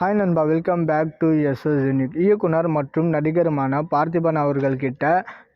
Hi நண்பா. Welcome back to SS unique இயக்குனர் மற்றும் நடிகருமான பார்த்திபன் அவர்கள் கிட்ட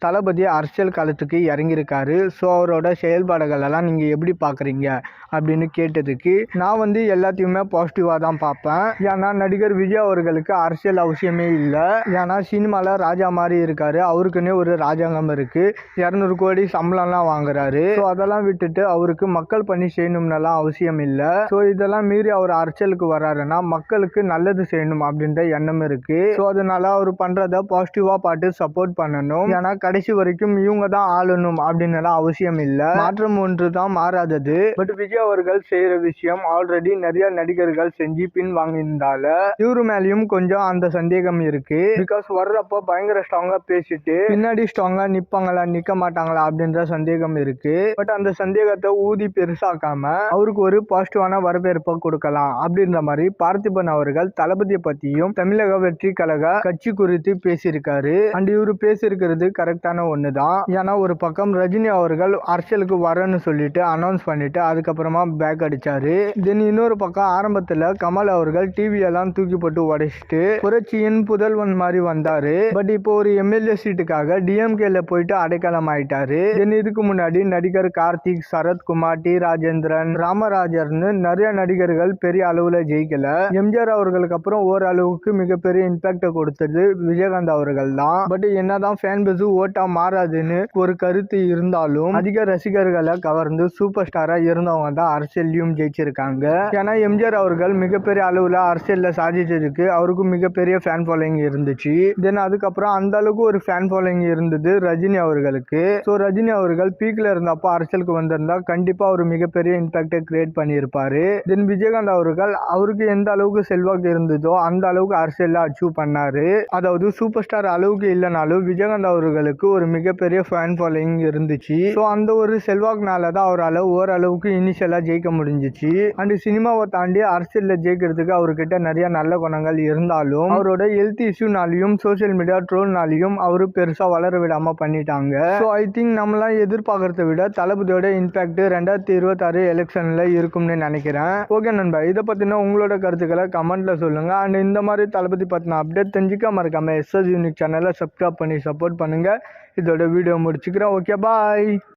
தளபதி அரசியல் களத்துக்கு இறங்கியிருக்காரு. ஸோ அவரோட செயல்பாடுகள் எல்லாம் நீங்கள் எப்படி பார்க்குறீங்க? அப்படின்னு கேட்டதுக்கு நான் வந்து எல்லாத்தையுமே பாசிட்டிவாக தான் பார்ப்பேன். ஏன்னா நடிகர் விஜய் அவர்களுக்கு அரசியல் அவசியமே இல்லை. ஏன்னா சினிமாவில் ராஜா மாதிரி இருக்காரு. அவருக்குன்னே ஒரு ராஜாங்கம் இருக்குது இரநூறு கோடி சம்பளம்லாம் வாங்குறாரு. ஸோ அதெல்லாம் விட்டுட்டு அவருக்கு மக்கள் பணி செய்யணும்னெல்லாம் அவசியம் இல்லை. ஸோ இதெல்லாம் மீறி அவர் அரசியலுக்கு வர்றாருன்னா மக்களுக்கு நல்லது செய்யணும் அப்படின்ற எண்ணம் இருக்குது ஸோ அதனால அவர் பண்ணுறத பாசிட்டிவாக பார்த்து சப்போர்ட் பண்ணணும். ஏன்னா கடைசி வரைக்கும் இவங்க தான் ஆளணும் அப்படின்னு எல்லாம் அவசியம் இல்லை. மாற்றம் ஒன்று தான் மாறாதது. பட் விஜய் அவர்கள் செய்யற விஷயம் ஆல்ரெடி நிறைய நடிகர்கள் செஞ்சு பின் வாங்கியிருந்தால. இவரு மேலேயும் கொஞ்சம் அந்த சந்தேகம் இருக்கு. பிகாஸ் வர்றப்போ பயங்கர ஸ்ட்ராங்கா பேசிட்டு பின்னாடி ஸ்ட்ராங்கா நிப்பாங்களா நிக்க மாட்டாங்களா அப்படின்ற சந்தேகம் இருக்கு. பட் அந்த சந்தேகத்தை ஊதி பெருசாக்காம அவருக்கு ஒரு பாசிட்டிவான வரவேற்பை கொடுக்கலாம் அப்படின்ற மாதிரி பார்த்திபன் அவர்கள் தளபதியை பத்தியும் தமிழக வெற்றி கழக கட்சி குறித்து பேசியிருக்காரு. அண்ட் இவரு பேசியிருக்கிறது கரெக்டான தான் ஏன்னா ஒரு பக்கம் ரஜினி அவர்கள் அரசியலுக்கு வரேன்னு சொல்லிட்டு அனௌன்ஸ் பண்ணிட்டு அதுக்கப்புறமா பேக் அடிச்சாரு. தென் இன்னொரு பக்கம் ஆரம்பத்தில் கமல் அவர்கள் டிவி எல்லாம் தூக்கி போட்டு உடைச்சிட்டு புரட்சியின் புதல்வன் மாதிரி வந்தாரு. பட் இப்போ ஒரு எம்எல்ஏ சீட்டுக்காக டிஎம்கேல போயிட்டு அடைக்கலம் ஆயிட்டாரு. தென் இதுக்கு முன்னாடி நடிகர் கார்த்திக் சரத்குமார் டி ராஜேந்திரன் ராமராஜர்னு நிறைய நடிகர்கள் பெரிய அளவுல ஜெயிக்கல. எம்ஜிஆர் அவர்களுக்கு அப்புறம் ஓரளவுக்கு மிகப்பெரிய இம்பாக்ட கொடுத்தது விஜயகாந்த் அவர்கள் தான். பட் என்னதான் ஃபேன் பேஸ் ஓட்டா மாறாதுன்னு ஒரு கருத்து இருந்தாலும் அதிக ரசிகர்களை கவர்ந்து சூப்பர் ஸ்டாரா இருந்தவங்க தான் அரசியல்லையும் ஜெயிச்சிருக்காங்க. ஏன்னா எம்ஜிஆர் அவர்கள் மிகப்பெரிய அளவுல அரசியல்ல சாதிச்சதுக்கு அவருக்கும் மிகப்பெரிய ஃபேன் ஃபாலோயிங் இருந்துச்சு. தென் அதுக்கப்புறம் அந்த அளவுக்கு ஒரு ஃபேன் ஃபாலோயிங் இருந்தது ரஜினி அவர்களுக்கு. ஸோ ரஜினி அவர்கள் பீக்ல இருந்தப்போ அரசியலுக்கு வந்திருந்தா கண்டிப்பா ஒரு மிகப்பெரிய இம்பாக்டை கிரியேட் பண்ணியிருப்பாரு. தென் விஜயகாந்த் அவர்கள் அவருக்கு எந்த அளவுக்கு செல்வாக்கு இருந்ததோ அந்த அளவுக்கு அரசியல்ல அச்சீவ் பண்ணாரு. அதாவது சூப்பர் ஸ்டார் அளவுக்கு இல்லைனாலும் விஜயகாந்த் அவர்களுக்கு ஒரு மிகப்பெரிய ஃபேன் ஃபாலோயிங் இருந்துச்சு. ஸோ அந்த ஒரு செல்வாக்குனால தான் அவரால் ஓரளவுக்கு இனிஷியலாக ஜெயிக்க முடிஞ்சிச்சு. அண்ட் சினிமாவை தாண்டி அரசியலில் ஜெயிக்கிறதுக்கு அவர்கிட்ட நிறைய நல்ல குணங்கள் இருந்தாலும் அவரோட ஹெல்த் இஷ்யூனாலையும் சோஷியல் மீடியா ட்ரோல்னாலையும் அவர் பெருசாக வளர விடாமல் பண்ணிட்டாங்க. ஸோ ஐ திங்க் நம்மளாம் எதிர்பார்க்கறத விட தளபதியோட இம்பேக்ட் ரெண்டாயிரத்தி இருபத்தாறு எலெக்ஷனில் இருக்கும்னு நினைக்கிறேன். ஓகே நண்பா இதை பற்றின உங்களோட கருத்துக்களை கமெண்ட்டில் சொல்லுங்கள் அண்ட் இந்த மாதிரி தளபதி பற்றின அப்டேட் தெரிஞ்சுக்க மறக்காமல் எஸ்எஸ் யூனிக் சேனலை சப்ஸ்கிரைப் பண்ணி சப்போர்ட் பண்ணுங்கள் இதோட வீடியோ முடிச்சுக்கிறேன் ஓகே பாய்